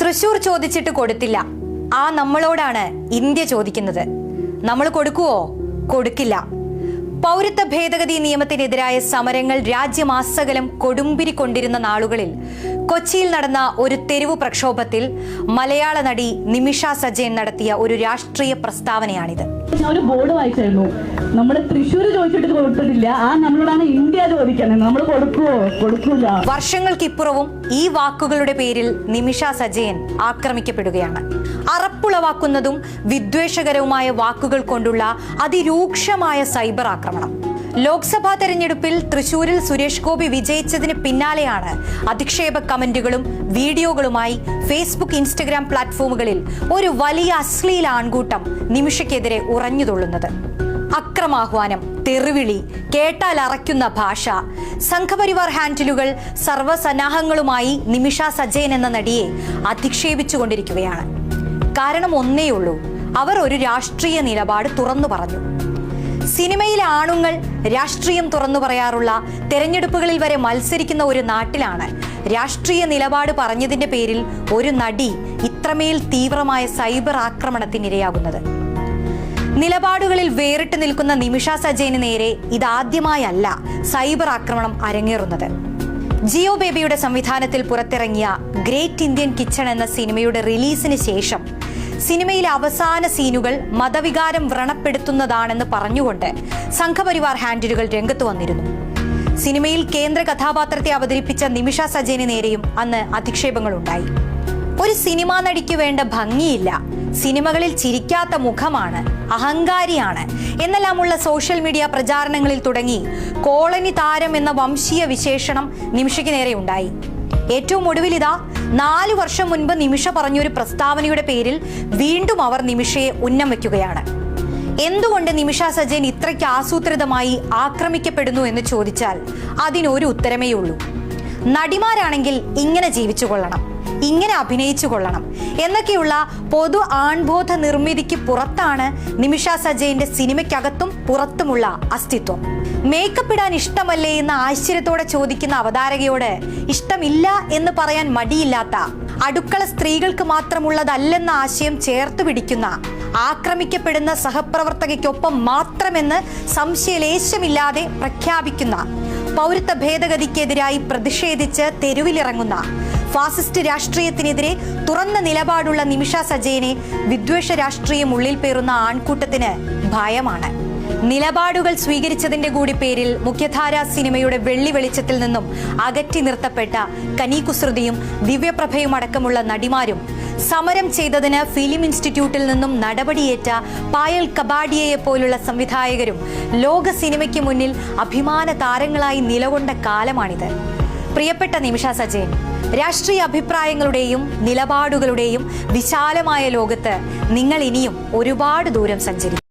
തൃശൂർ ചോദിച്ചിട്ട് കൊടുത്തില്ല. ആ നമ്മളോടാണ് ഇന്ത്യ ചോദിക്കുന്നത്. നമ്മൾ കൊടുക്കുവോ? കൊടുക്കില്ല. പൗരത്വ ഭേദഗതി നിയമത്തിനെതിരായ സമരങ്ങൾ രാജ്യമാസകലം കൊടുമ്പിരി കൊണ്ടിരുന്ന നാളുകളിൽ കൊച്ചിയിൽ നടന്ന ഒരു തെരുവു പ്രക്ഷോഭത്തിൽ മലയാള നടി നിമിഷ സജയൻ നടത്തിയ ഒരു രാഷ്ട്രീയ പ്രസ്താവനയാണിത്. ഞാൻ ഒരു ബോർഡ് വായിച്ചായിരുന്നു. നമ്മുടെ തൃശ്ശൂർ ചോദിച്ചിട്ട് കൊടുത്തിട്ടില്ല. ആ നമ്മളോടാണ് ഇന്ത്യ ചോദിക്കുന്നത്. നമ്മൾ കൊടുക്കുവോ? കൊടുക്കൂല. വർഷങ്ങൾക്കിപ്പുറവും ഈ വാക്കുകളുടെ പേരിൽ നിമിഷ സജയൻ ആക്രമിക്കപ്പെടുകയാണ്. അറപ്പുളവാക്കുന്നതും വിദ്വേഷകരവുമായ വാക്കുകൾ കൊണ്ടുള്ള അതിരൂക്ഷമായ സൈബർ ആക്രമണം. ലോക്സഭാ തെരഞ്ഞെടുപ്പിൽ തൃശൂരിൽ സുരേഷ് ഗോപി വിജയിച്ചതിന് പിന്നാലെയാണ് അധിക്ഷേപ കമന്റുകളും വീഡിയോകളുമായി ഫേസ്ബുക്ക് ഇൻസ്റ്റഗ്രാം പ്ലാറ്റ്ഫോമുകളിൽ ഒരു വലിയ അശ്ലീല ആൺകൂട്ടം നിമിഷക്കെതിരെ ഉറഞ്ഞുതുള്ളുന്നത് അക്രമാഹ്വാനം തെറിവിളി കേട്ടാൽ അറയ്ക്കുന്ന ഭാഷ സംഘപരിവാർ ഹാൻഡിലുകൾ സർവസന്നാഹങ്ങളുമായി നിമിഷ സജയൻ എന്ന നടിയെ അധിക്ഷേപിച്ചുകൊണ്ടിരിക്കുകയാണ്. കാരണം ഒന്നേയുള്ളൂ അവർ ഒരു രാഷ്ട്രീയ നിലപാട് തുറന്നു പറഞ്ഞു. സിനിമയിലെ ആണുങ്ങൾ രാഷ്ട്രീയം തുറന്നു പറയാറുള്ള തെരഞ്ഞെടുപ്പുകളിൽ വരെ മത്സരിക്കുന്ന ഒരു നാട്ടിലാണ്. രാഷ്ട്രീയ നിലപാട് പറഞ്ഞതിന്റെ പേരിൽ ഒരു നടി ഇത്രമേൽ തീവ്രമായ സൈബർ ആക്രമണത്തിനിരയാകുന്നത്. നിലപാടുകളിൽ വേറിട്ട് നിൽക്കുന്ന നിമിഷ സജയന് നേരെ ഇതാദ്യമായല്ല സൈബർ ആക്രമണം അരങ്ങേറുന്നത്. ജിയോ ബേബിയുടെ സംവിധാനത്തിൽ പുറത്തിറങ്ങിയ ഗ്രേറ്റ് ഇന്ത്യൻ കിച്ചൺ എന്ന സിനിമയുടെ റിലീസിന് ശേഷം സിനിമയിലെ അവസാന സീനുകൾ മതവികാരം വ്രണപ്പെടുത്തുന്നതാണെന്ന് പറഞ്ഞുകൊണ്ട് സംഘപരിവാർ ഹാൻഡിലുകൾ രംഗത്ത് വന്നിരുന്നു. സിനിമയിൽ കേന്ദ്ര കഥാപാത്രത്തെ അവതരിപ്പിച്ച നിമിഷ സജയന് നേരെയും അന്ന് അധിക്ഷേപങ്ങളുണ്ടായി. ഒരു സിനിമാ നടിക്ക് വേണ്ട ഭംഗിയില്ല. സിനിമകളിൽ ചിരിക്കാത്ത മുഖമാണ് അഹങ്കാരിയാണ്. എന്നെല്ലാമുള്ള സോഷ്യൽ മീഡിയ പ്രചാരണങ്ങളിൽ തുടങ്ങി കോളനി താരം എന്ന വംശീയ വിശേഷണം നിമിഷയ്ക്ക് നേരെ ഉണ്ടായി. ഏറ്റവും ഒടുവിൽ ഇതാ നാലു വർഷം മുൻപ് നിമിഷ പറഞ്ഞൊരു പ്രസ്താവനയുടെ പേരിൽ വീണ്ടും അവർ നിമിഷയെ ഉന്നം വയ്ക്കുകയാണ് എന്തുകൊണ്ട് നിമിഷ സജയൻ ഇത്രയ്ക്ക് ആസൂത്രിതമായി ആക്രമിക്കപ്പെടുന്നു എന്ന് ചോദിച്ചാൽ അതിനൊരു ഉത്തരമേ ഉള്ളൂ. നടിമാരാണെങ്കിൽ ഇങ്ങനെ ജീവിച്ചു കൊള്ളണം ഇങ്ങനെ അഭിനയിച്ചു കൊള്ളണം എന്നൊക്കെയുള്ള പൊതു ആൺബോധ നിർമ്മിതിക്ക് പുറത്താണ് നിമിഷ സജയന്റെ സിനിമയ്ക്കകത്തും പുറത്തുമുള്ള അസ്തിത്വം. മേക്കപ്പ് ഇടാൻ ഇഷ്ടമല്ലേ എന്ന് ആശ്ചര്യത്തോടെ ചോദിക്കുന്ന അവതാരകയോട് ഇഷ്ടമില്ല എന്ന് പറയാൻ മടിയില്ലാത്ത അടുക്കള സ്ത്രീകൾക്ക് മാത്രമുള്ളതല്ലെന്ന ആശയം ചേർത്ത് പിടിക്കുന്ന ആക്രമിക്കപ്പെടുന്ന സഹപ്രവർത്തകയ്ക്കൊപ്പം മാത്രമെന്ന് സംശയലേശമില്ലാതെ പ്രഖ്യാപിക്കുന്ന പൗരത്വ ഭേദഗതിക്കെതിരായി പ്രതിഷേധിച്ച് തെരുവിലിറങ്ങുന്ന ഫാസിസ്റ്റ് രാഷ്ട്രീയത്തിനെതിരെ തുറന്ന നിലപാടുള്ള നിമിഷ സജയനെ വിദ്വേഷ രാഷ്ട്രീയം ഉള്ളിൽ പേറുന്ന ആൺകൂട്ടത്തിന് ഭയമാണ്. നിലപാടുകൾ സ്വീകരിച്ചതിന്റെ കൂടി പേരിൽ മുഖ്യധാരാ സിനിമയുടെ വെള്ളി വെളിച്ചത്തിൽ നിന്നും അകറ്റി നിർത്തപ്പെട്ട കനീകുസൃതിയും ദിവ്യപ്രഭയും അടക്കമുള്ള നടിമാരും സമരം ചെയ്തതിന് ഫിലിം ഇൻസ്റ്റിറ്റ്യൂട്ടിൽ നിന്നും നടപടിയേറ്റ പായൽ കബാഡിയയെ പോലുള്ള സംവിധായകരും ലോക സിനിമയ്ക്ക് മുന്നിൽ അഭിമാന താരങ്ങളായി നിലകൊണ്ട കാലമാണിത്. പ്രിയപ്പെട്ട നിമിഷ സജയൻ രാഷ്ട്രീയ അഭിപ്രായങ്ങളുടെയും നിലപാടുകളുടെയും വിശാലമായ ലോകത്ത് നിങ്ങൾ ഇനിയും ഒരുപാട് ദൂരം സഞ്ചരിക്കും.